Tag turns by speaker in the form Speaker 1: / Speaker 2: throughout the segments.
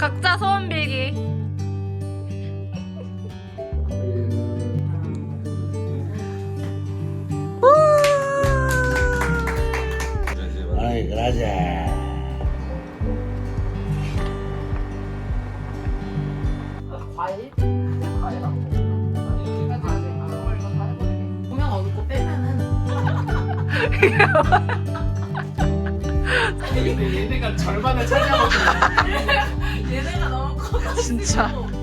Speaker 1: 각자 소원 빌기.
Speaker 2: Ay, gracias.
Speaker 3: 과일? 과일하고 보면 어둡고 빼면은 근데 얘네가 절반을 차지하거든요
Speaker 1: 진짜.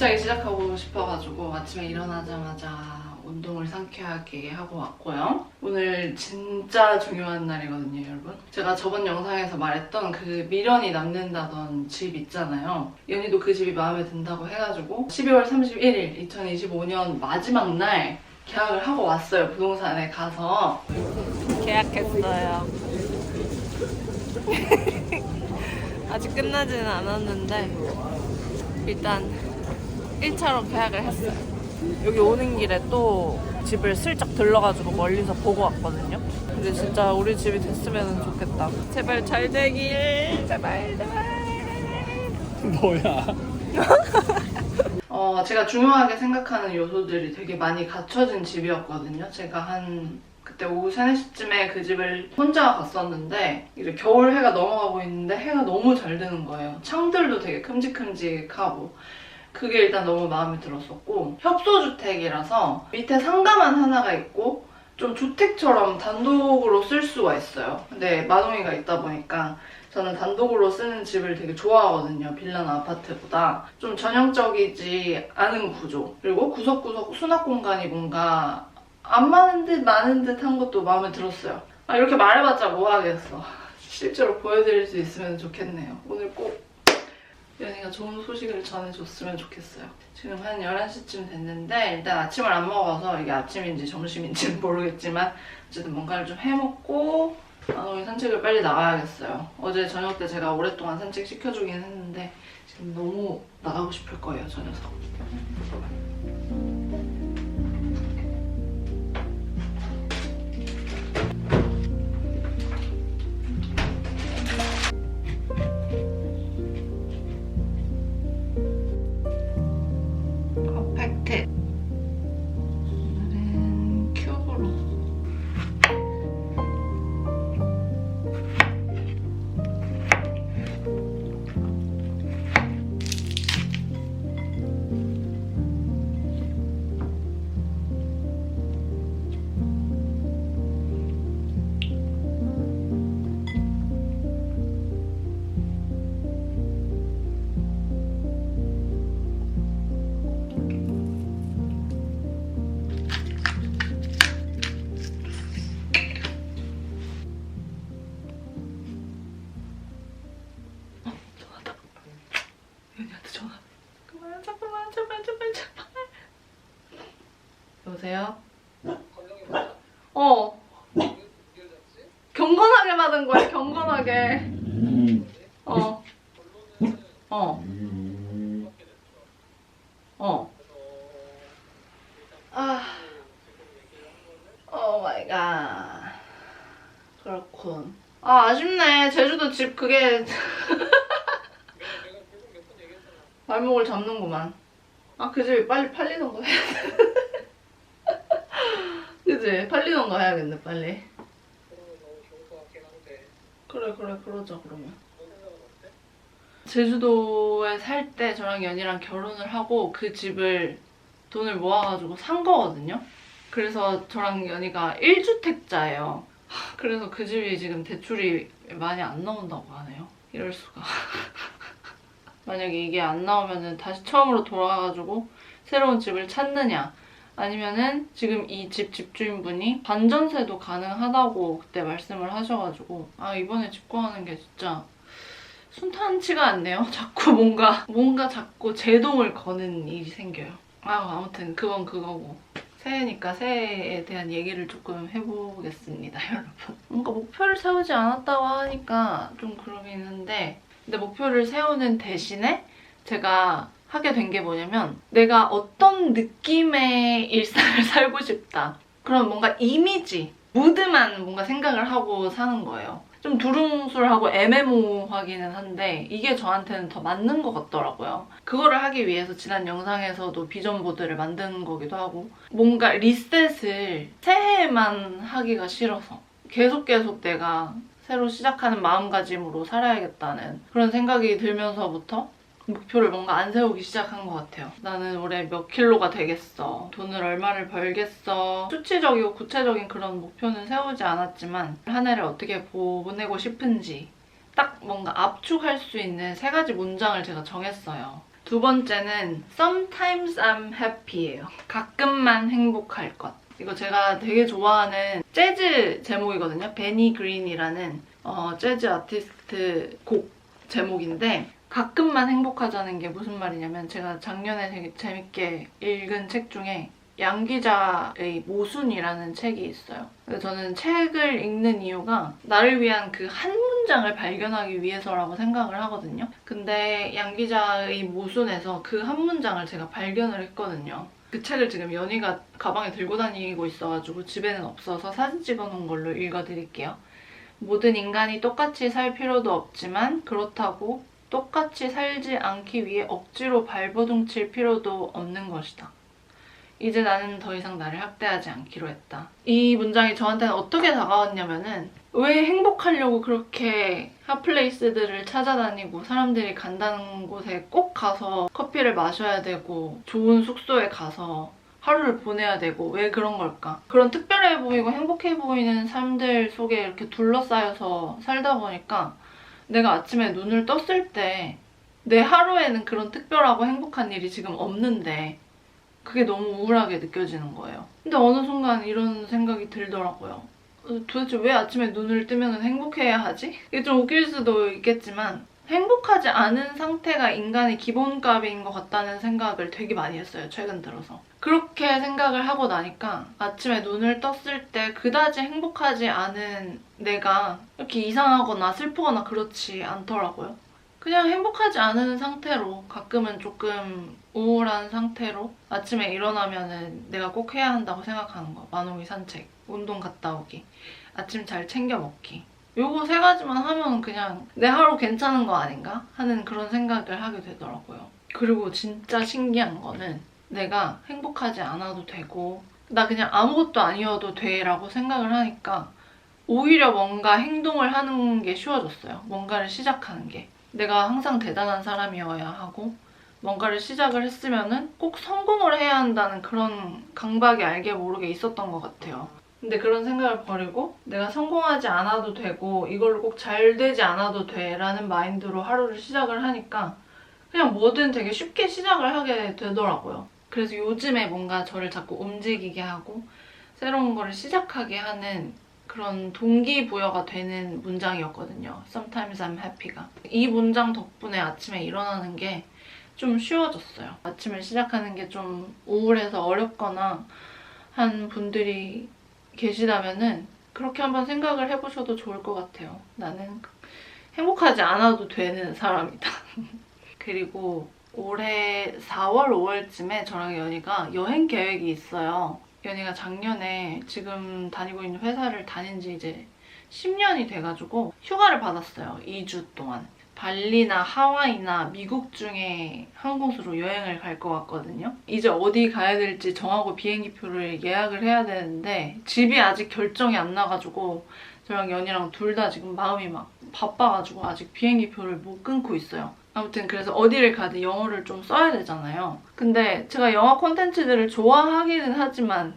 Speaker 1: 힘차게 시작하고 싶어가지고 아침에 일어나자마자 운동을 상쾌하게 하고 왔고요. 오늘 진짜 중요한 날이거든요, 여러분. 제가 저번 영상에서 말했던 그 미련이 남는다던 집 있잖아요. 연희도 그 집이 마음에 든다고 해가지고 12월 31일 2025년 마지막 날 계약을 하고 왔어요, 부동산에 가서. 계약했어요. 아직 끝나지는 않았는데 일단 1차로 계약을 했어요. 여기 오는 길에 또 집을 슬쩍 들러가지고 멀리서 보고 왔거든요. 근데 진짜 우리 집이 됐으면 좋겠다. 제발 잘 되길. 제발, 제발.
Speaker 2: 뭐야?
Speaker 1: 어, 제가 중요하게 생각하는 요소들이 되게 많이 갖춰진 집이었거든요. 제가 한 그때 오후 3, 4시쯤에 그 집을 혼자 갔었는데 이제 겨울 해가 넘어가고 있는데 해가 너무 잘 드는 거예요. 창들도 되게 큼직큼직하고 그게 일단 너무 마음에 들었었고 협소주택이라서 밑에 상가만 하나가 있고 좀 주택처럼 단독으로 쓸 수가 있어요. 근데 마동이가 있다 보니까 저는 단독으로 쓰는 집을 되게 좋아하거든요. 빌라나 아파트보다. 좀 전형적이지 않은 구조. 그리고 구석구석 수납 공간이 뭔가 안 많은 듯 많은 듯한 것도 마음에 들었어요. 아, 이렇게 말해봤자 뭐 하겠어. 실제로 보여드릴 수 있으면 좋겠네요. 오늘 꼭 연희가 좋은 소식을 전해줬으면 좋겠어요. 지금 한 11시쯤 됐는데 일단 아침을 안 먹어서 이게 아침인지 점심인지는 모르겠지만 어쨌든 뭔가를 좀 해먹고 아동이 산책을 빨리 나가야겠어요. 어제 저녁 때 제가 오랫동안 산책 시켜주긴 했는데 지금 너무 나가고 싶을 거예요, 저 녀석. 갓. 그렇군. 아, 아쉽네. 제주도 집 그게 발목을 잡는구만. 아, 그 집이 빨리 팔리는 거 해야 돼. 그지? 팔리는 거 해야겠네, 빨리. 그래, 그래, 그러자, 그러면. 제주도에 살 때 저랑 연이랑 결혼을 하고 그 집을 돈을 모아가지고 산 거거든요. 그래서 저랑 연이가 1주택자예요. 그래서 그 집이 지금 대출이 많이 안 나온다고 하네요. 이럴 수가. 만약에 이게 안 나오면은 다시 처음으로 돌아가가지고 새로운 집을 찾느냐 아니면은 지금 이 집 집주인분이 반전세도 가능하다고 그때 말씀을 하셔가지고 아 이번에 집 구하는 게 진짜 순탄치가 않네요. 자꾸 뭔가 뭔가 자꾸 제동을 거는 일이 생겨요. 아 아무튼 그건 그거고 새해니까 새해에 대한 얘기를 조금 해보겠습니다, 여러분. 뭔가 목표를 세우지 않았다고 하니까 좀 그러긴 한데 근데 목표를 세우는 대신에 제가 하게 된 게 뭐냐면 내가 어떤 느낌의 일상을 살고 싶다. 그런 뭔가 이미지, 무드만 뭔가 생각을 하고 사는 거예요. 좀 두루뭉술하고 애매모호하기는 한데 이게 저한테는 더 맞는 것 같더라고요. 그거를 하기 위해서 지난 영상에서도 비전 보드를 만든 거기도 하고 뭔가 리셋을 새해에만 하기가 싫어서 계속 계속 내가 새로 시작하는 마음가짐으로 살아야겠다는 그런 생각이 들면서부터 목표를 뭔가 안 세우기 시작한 것 같아요. 나는 올해 몇 킬로가 되겠어. 돈을 얼마를 벌겠어. 수치적이고 구체적인 그런 목표는 세우지 않았지만 한 해를 어떻게 보내고 싶은지 딱 뭔가 압축할 수 있는 세 가지 문장을 제가 정했어요. 두 번째는 Sometimes I'm happy예요. 가끔만 행복할 것. 이거 제가 되게 좋아하는 재즈 제목이거든요. 베니 그린이라는 어, 재즈 아티스트 곡 제목인데 가끔만 행복하자는 게 무슨 말이냐면 제가 작년에 되게 재밌게 읽은 책 중에 양 기자의 모순이라는 책이 있어요. 저는 책을 읽는 이유가 나를 위한 그 한 문장을 발견하기 위해서라고 생각을 하거든요. 근데 양 기자의 모순에서 그 한 문장을 제가 발견을 했거든요. 그 책을 지금 연희가 가방에 들고 다니고 있어가지고 집에는 없어서 사진 찍어놓은 걸로 읽어드릴게요. 모든 인간이 똑같이 살 필요도 없지만 그렇다고 똑같이 살지 않기 위해 억지로 발버둥 칠 필요도 없는 것이다. 이제 나는 더 이상 나를 학대하지 않기로 했다. 이 문장이 저한테는 어떻게 다가왔냐면은 왜 행복하려고 그렇게 핫플레이스들을 찾아다니고 사람들이 간다는 곳에 꼭 가서 커피를 마셔야 되고 좋은 숙소에 가서 하루를 보내야 되고 왜 그런 걸까? 그런 특별해 보이고 행복해 보이는 삶들 속에 이렇게 둘러싸여서 살다 보니까 내가 아침에 눈을 떴을 때 내 하루에는 그런 특별하고 행복한 일이 지금 없는데 그게 너무 우울하게 느껴지는 거예요. 근데 어느 순간 이런 생각이 들더라고요. 어, 도대체 왜 아침에 눈을 뜨면 행복해야 하지? 이게 좀 웃길 수도 있겠지만 행복하지 않은 상태가 인간의 기본값인 것 같다는 생각을 되게 많이 했어요, 최근 들어서. 그렇게 생각을 하고 나니까 아침에 눈을 떴을 때 그다지 행복하지 않은 내가 이렇게 이상하거나 슬프거나 그렇지 않더라고요. 그냥 행복하지 않은 상태로 가끔은 조금 우울한 상태로 아침에 일어나면은 내가 꼭 해야 한다고 생각하는 거. 만원이 산책, 운동 갔다 오기, 아침 잘 챙겨 먹기. 요거 세 가지만 하면 그냥 내 하루 괜찮은 거 아닌가 하는 그런 생각을 하게 되더라고요. 그리고 진짜 신기한 거는 내가 행복하지 않아도 되고 나 그냥 아무것도 아니어도 돼라고 생각을 하니까 오히려 뭔가 행동을 하는 게 쉬워졌어요. 뭔가를 시작하는 게. 내가 항상 대단한 사람이어야 하고 뭔가를 시작을 했으면은 꼭 성공을 해야 한다는 그런 강박이 알게 모르게 있었던 것 같아요. 근데 그런 생각을 버리고 내가 성공하지 않아도 되고 이걸로 꼭 잘 되지 않아도 돼라는 마인드로 하루를 시작을 하니까 그냥 뭐든 되게 쉽게 시작을 하게 되더라고요. 그래서 요즘에 뭔가 저를 자꾸 움직이게 하고 새로운 거를 시작하게 하는 그런 동기부여가 되는 문장이었거든요. Sometimes I'm happy가. 이 문장 덕분에 아침에 일어나는 게 좀 쉬워졌어요. 아침을 시작하는 게 좀 우울해서 어렵거나 한 분들이 계시다면은 그렇게 한번 생각을 해보셔도 좋을 것 같아요. 나는 행복하지 않아도 되는 사람이다. 그리고 올해 4월, 5월쯤에 저랑 연희가 여행 계획이 있어요. 연희가 작년에 지금 다니고 있는 회사를 다닌 지 이제 10년이 돼가지고 휴가를 받았어요. 2주 동안. 발리나 하와이나 미국 중에 한 곳으로 여행을 갈 것 같거든요. 이제 어디 가야 될지 정하고 비행기표를 예약을 해야 되는데 집이 아직 결정이 안 나가지고 저랑 연이랑 둘 다 지금 마음이 막 바빠가지고 아직 비행기표를 못 끊고 있어요. 아무튼 그래서 어디를 가든 영어를 좀 써야 되잖아요. 근데 제가 영어 콘텐츠들을 좋아하기는 하지만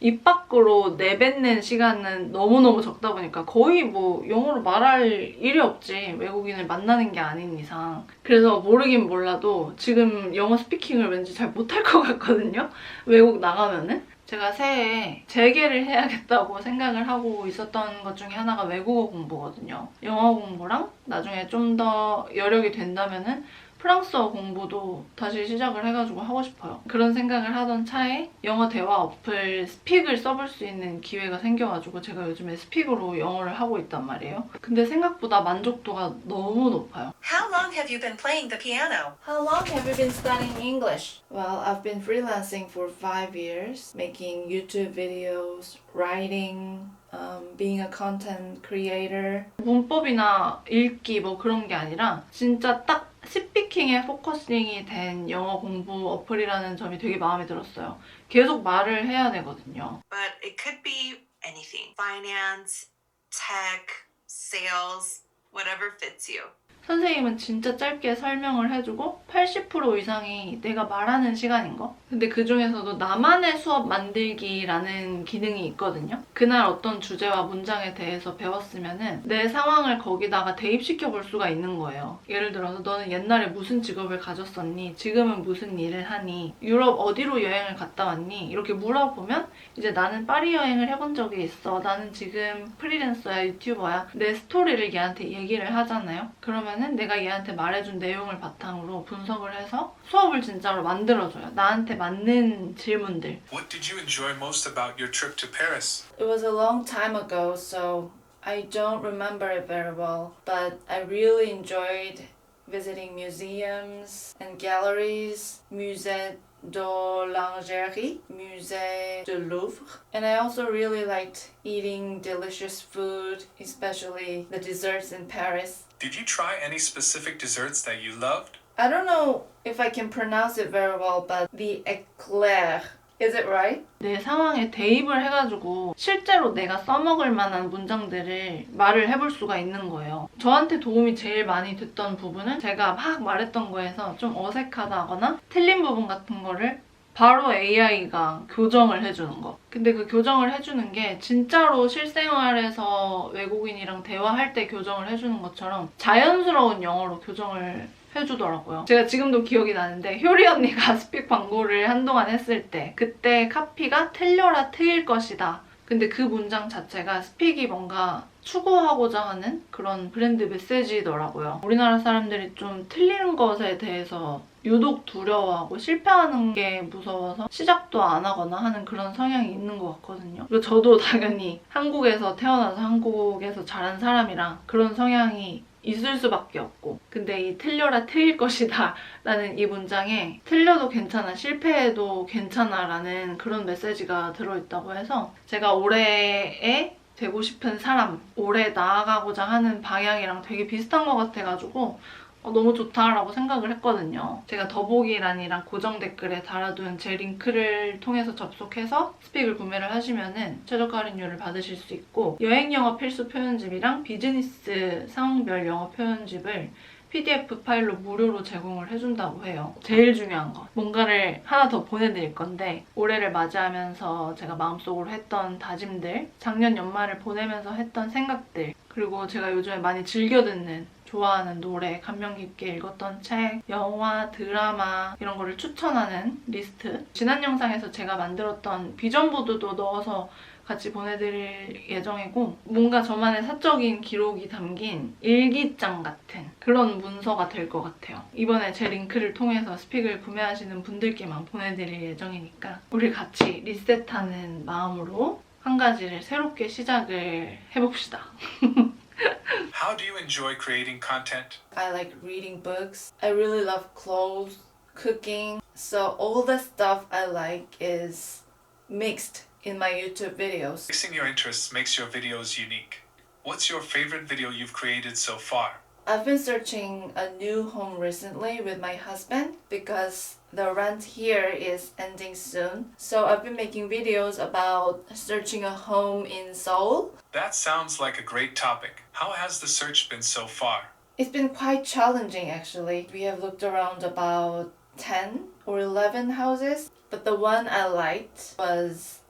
Speaker 1: 입 밖으로 내뱉는 시간은 너무너무 적다 보니까 거의 뭐 영어로 말할 일이 없지. 외국인을 만나는 게 아닌 이상. 그래서 모르긴 몰라도 지금 영어 스피킹을 왠지 잘 못할 것 같거든요. 외국 나가면은. 제가 새해에 재개를 해야겠다고 생각을 하고 있었던 것 중에 하나가 외국어 공부거든요. 영어 공부랑 나중에 좀 더 여력이 된다면은 프랑스어 공부도 다시 시작을 해가지고 하고 싶어요. 그런 생각을 하던 차에 영어 대화 어플 스픽을 써볼 수 있는 기회가 생겨가지고 제가 요즘에 스픽으로 영어를 하고 있단 말이에요. 근데 생각보다 만족도가 너무 높아요.
Speaker 4: How long have you been playing the piano?
Speaker 1: How long have you been studying English? Well, I've been freelancing for five years, making YouTube videos, writing, um, being a content creator. 문법이나 읽기 뭐 그런 게 아니라 진짜 딱 스피킹에 포커싱이 된 영어 공부 어플이라는 점이 되게 마음에 들었어요. 계속 말을 해야 되거든요.
Speaker 4: But it could be anything finance, tech, sales, whatever fits you.
Speaker 1: 선생님은 진짜 짧게 설명을 해주고 80% 이상이 내가 말하는 시간인 거. 근데 그 중에서도 나만의 수업 만들기라는 기능이 있거든요. 그날 어떤 주제와 문장에 대해서 배웠으면은 내 상황을 거기다가 대입시켜 볼 수가 있는 거예요. 예를 들어서 너는 옛날에 무슨 직업을 가졌었니? 지금은 무슨 일을 하니? 유럽 어디로 여행을 갔다 왔니? 이렇게 물어보면 이제 나는 파리 여행을 해본 적이 있어. 나는 지금 프리랜서야, 유튜버야. 내 스토리를 얘한테 얘기를 하잖아요. 그러면 은 내가 얘한테 말해준 내용을 바탕으로 분석을 해서 수업을 진짜로 만들어줘요. 나한테 맞는 질문들.
Speaker 5: What did you enjoy most about your trip to Paris?
Speaker 1: It was a long time ago, so I don't remember it very well. But I really enjoyed visiting museums and galleries, Musée de Lingerie, Musée du Louvre. And I also really liked eating delicious food, especially the desserts in Paris.
Speaker 5: Did you try any specific desserts that you loved?
Speaker 1: I don't know if I can pronounce it very well, but the eclair. Is it right? 내 상황에 대입을 해가지고 실제로 내가 써먹을 만한 문장들을 말을 해볼 수가 있는 거예요. 저한테 도움이 제일 많이 됐던 부분은 제가 막 말했던 거에서 좀 어색하다거나 틀린 부분 같은 거를 바로 AI가 교정을 해주는 거. 근데 그 교정을 해주는 게 진짜로 실생활에서 외국인이랑 대화할 때 교정을 해주는 것처럼 자연스러운 영어로 교정을 해주더라고요. 제가 지금도 기억이 나는데 효리 언니가 스픽 광고를 한동안 했을 때 그때 카피가 틀려라 트일 것이다. 근데 그 문장 자체가 스픽이 뭔가 추구하고자 하는 그런 브랜드 메시지더라고요. 우리나라 사람들이 좀 틀리는 것에 대해서 유독 두려워하고 실패하는 게 무서워서 시작도 안 하거나 하는 그런 성향이 있는 것 같거든요. 그리고 저도 당연히 한국에서 태어나서 한국에서 자란 사람이라 그런 성향이 있을 수밖에 없고. 근데 이 틀려라 틀릴 것이다 라는 이 문장에 틀려도 괜찮아 실패해도 괜찮아 라는 그런 메시지가 들어있다고 해서 제가 올해에 되고 싶은 사람 올해 나아가고자 하는 방향이랑 되게 비슷한 것 같아가지고 어, 너무 좋다라고 생각을 했거든요. 제가 더보기란이랑 고정 댓글에 달아둔 제 링크를 통해서 접속해서 스픽을 구매를 하시면은 최저가 할인율을 받으실 수 있고 여행 영어 필수 표현집이랑 비즈니스 상황별 영어 표현집을 PDF 파일로 무료로 제공을 해준다고 해요. 제일 중요한 건 뭔가를 하나 더 보내드릴 건데 올해를 맞이하면서 제가 마음속으로 했던 다짐들, 작년 연말을 보내면서 했던 생각들, 그리고 제가 요즘에 많이 즐겨 듣는 좋아하는 노래, 감명 깊게 읽었던 책, 영화, 드라마 이런 거를 추천하는 리스트. 지난 영상에서 제가 만들었던 비전보드도 넣어서 같이 보내드릴 예정이고 뭔가 저만의 사적인 기록이 담긴 일기장 같은 그런 문서가 될 것 같아요. 이번에 제 링크를 통해서 스픽을 구매하시는 분들께만 보내드릴 예정이니까 우리 같이 리셋하는 마음으로 한 가지를 새롭게 시작을 해봅시다.
Speaker 5: How do you enjoy creating content?
Speaker 1: I like reading books. I really love clothes, cooking. So all the stuff I like is mixed in my YouTube videos.
Speaker 5: Mixing your interests makes your videos unique. What's your favorite video you've created so far?
Speaker 1: I've been searching a new home recently with my husband because the rent here is ending soon. So I've been making videos about searching a home in Seoul.
Speaker 5: That sounds like a great topic. How has the search been so far?
Speaker 1: It's been quite challenging actually. We have looked around about 10 or 11 houses, but the one I liked was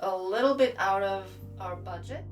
Speaker 1: a little bit out of our budget.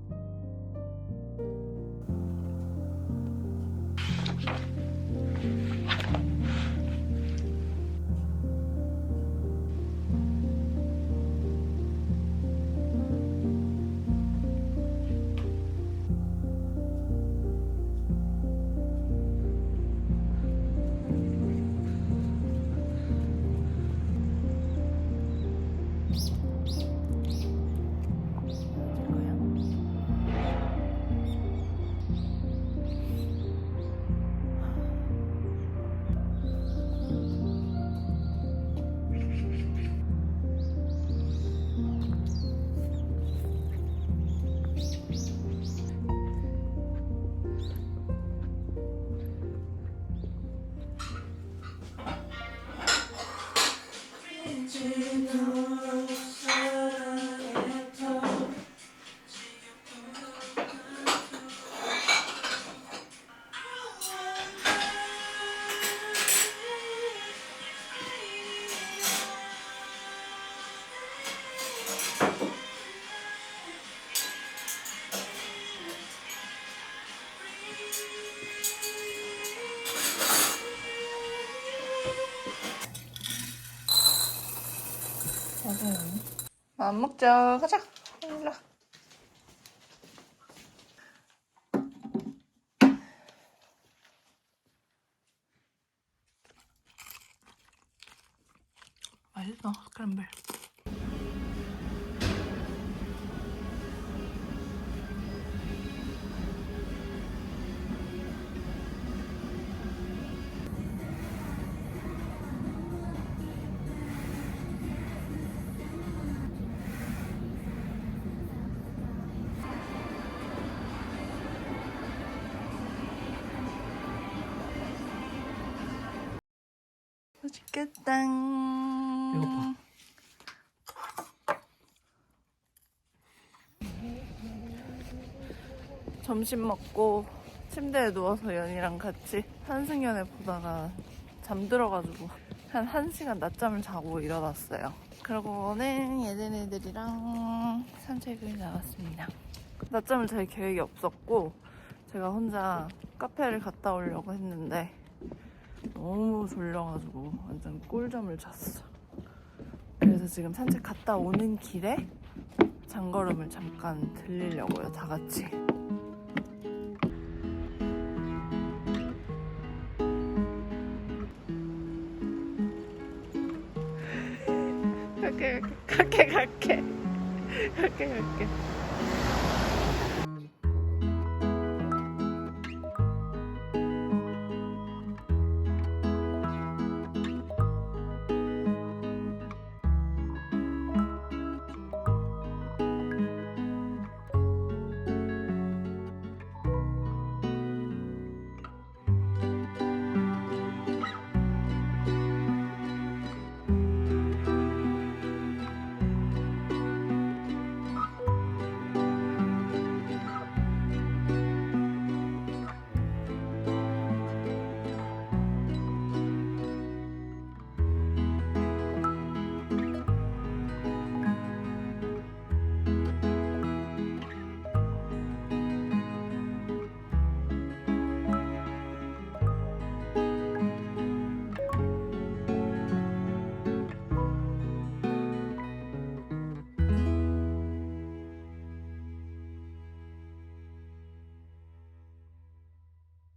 Speaker 1: 안 먹자. 가자. 일로. 와. 맛있어 스크램블. 맛있겠다.
Speaker 2: 배고파.
Speaker 1: 점심 먹고 침대에 누워서 연이랑 같이 한승연애 보다가 잠들어가지고 한 1시간 낮잠을 자고 일어났어요. 그러고는 얘네들이랑 산책을 나갔습니다. 낮잠을 잘 계획이 없었고 제가 혼자 카페를 갔다 오려고 했는데 너무 졸려가지고 완전 꿀잠을 잤어. 그래서 지금 산책 갔다 오는 길에 장걸음을 잠깐 들리려고요, 다 같이. 갈게, 갈게, 갈게, 갈게, 갈게.